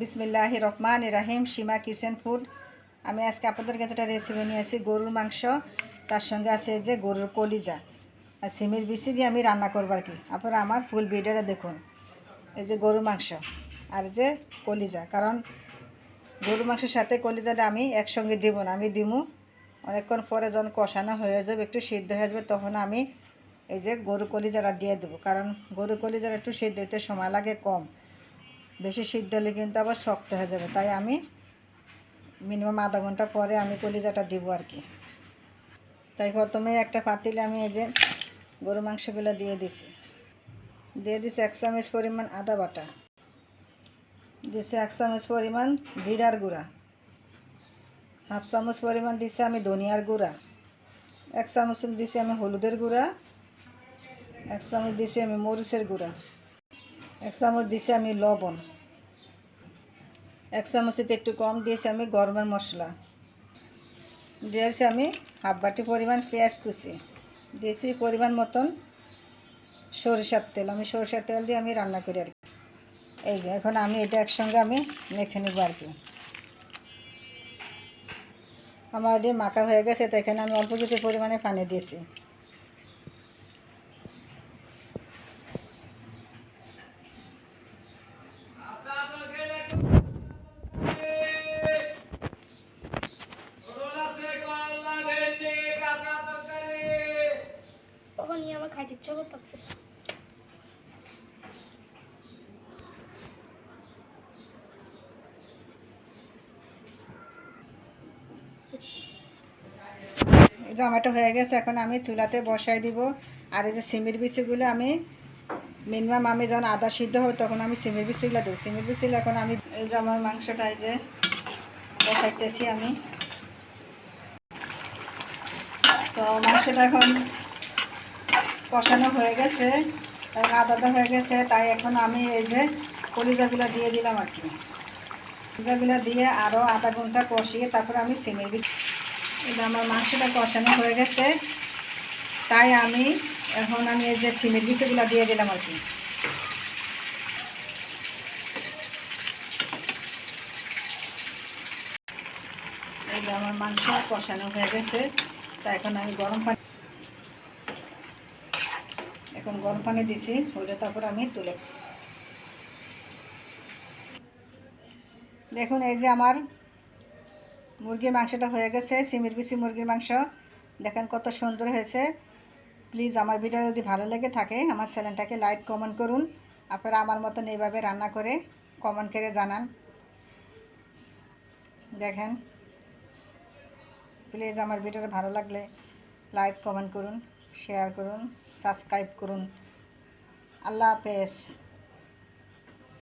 বিসমিল্লাহ রহমান রাহিম, সীমা কিচেন ফুড। আমি আজকে আপনাদের কাছে একটা রেসিপি নিয়ে আসি, গরুর মাংস। তার সঙ্গে আছে যে গরুর কলিজা। আর সিমের বিচি দিয়ে আমি রান্না করব আর কি। আপনারা আমার ফুল ভিডিওটা দেখুন। এই যে গরুর মাংস আর যে কলিজা। কারণ গরুর মাংসের সাথে কলিজাটা আমি একসঙ্গে দিব না, আমি দিমু। অনেকক্ষণ পরে যখন কষানো হয়ে যাবে, একটু সিদ্ধ হয়ে যাবে, তখন আমি এই যে গরু কলিজাটা দিয়ে দেবো। কারণ গরু কলিজাটা একটু সিদ্ধ হতে সময় লাগে কম। বেশি সিদ্ধ হলে কিন্তু আবার শক্ত হয়ে যাবে। তাই আমি মিনিমাম আধা ঘণ্টা পরে আমি কলিজাটা দিব আর কি। তাই প্রথমে একটা পাতিলে আমি এই যে গরু মাংসগুলো দিয়ে দিছি। দিয়ে দিছি এক চামচ পরিমাণ আদা বাটা। দিছি এক চামচ পরিমাণ জিরার গুঁড়া। হাফ চামচ পরিমাণ দিছি আমি ধনিয়ার গুঁড়া। এক চামচ দিছি আমি হলুদের গুঁড়া। এক চামচ দিছি আমি মরিচের গুঁড়া। এক চামচ দিছি আমি লবণ। এক চামচের একটু কম দিয়েছি আমি গরমের মশলা। দিয়েছি আমি হাফ বাটি পরিমাণ পেঁয়াজ কুচি। দিয়েছি পরিমাণ মতন সরিষার তেল। আমি সরিষার তেল দিয়ে আমি রান্না করি আর কি। এই যে, এখন আমি এটা একসঙ্গে আমি মেখে নেব আর কি। আমার এটি মাখা হয়ে গেছে, তো এখানে আমি অল্প কিছু পরিমাণে পানি দিয়েছি। ইচ্ছা করতেছে জামাটা হয়ে গেছে, এখন আমি চুলাতে বসাই দিব। আর এই যে সিমের বিচিগুলো আমি মিনিমাম আমি যখন আদা সিদ্ধ হবে তখন আমি সিমের বিচিগুলো দেবো। সিমের বিচিগুলো এখন আমি এই যে মাংসটা এই যে বসাইতেছি আমি। তো মাংসটা এখন কষানো হয়ে গেছে এবং আদাটা হয়ে গেছে, তাই এখন আমি এই যে কলিজাগুলো দিয়ে দিলাম আর কি। কলিজাগুলো দিয়ে আরও আধা ঘণ্টা কষিয়ে তারপরে আমি সিমের বিচি এটা আমার মাংসটা কষানো হয়ে গেছে, তাই আমি এখন আমি এই যে সিমের বিচিগুলো দিয়ে দিলাম আর কি। এই যে আমার মাংস কষানো হয়ে গেছে তা এখন আমি গরম পানি এখন গরম পানি দিছি হলে তারপর আমি তুলে দেখুন, এই যে আমার মুরগির মাংসটা হয়ে গেছে, সিমির বিচি মুরগির মাংস। দেখেন কত সুন্দর হয়েছে। প্লিজ আমার ভিডিও যদি ভালো লেগে থাকে, আমার চ্যানেলটাকে লাইক, কমেন্ট করুন। আপনারা আমার মতন এইভাবে রান্না করে কমেন্ট করে জানান। দেখেন, প্লিজ আমার ভিডিওটা ভালো লাগলে লাইক, কমেন্ট করুন। শেয়ার করুন সাবস্ক্রাইব করুন। আল্লাহ হাফেজ।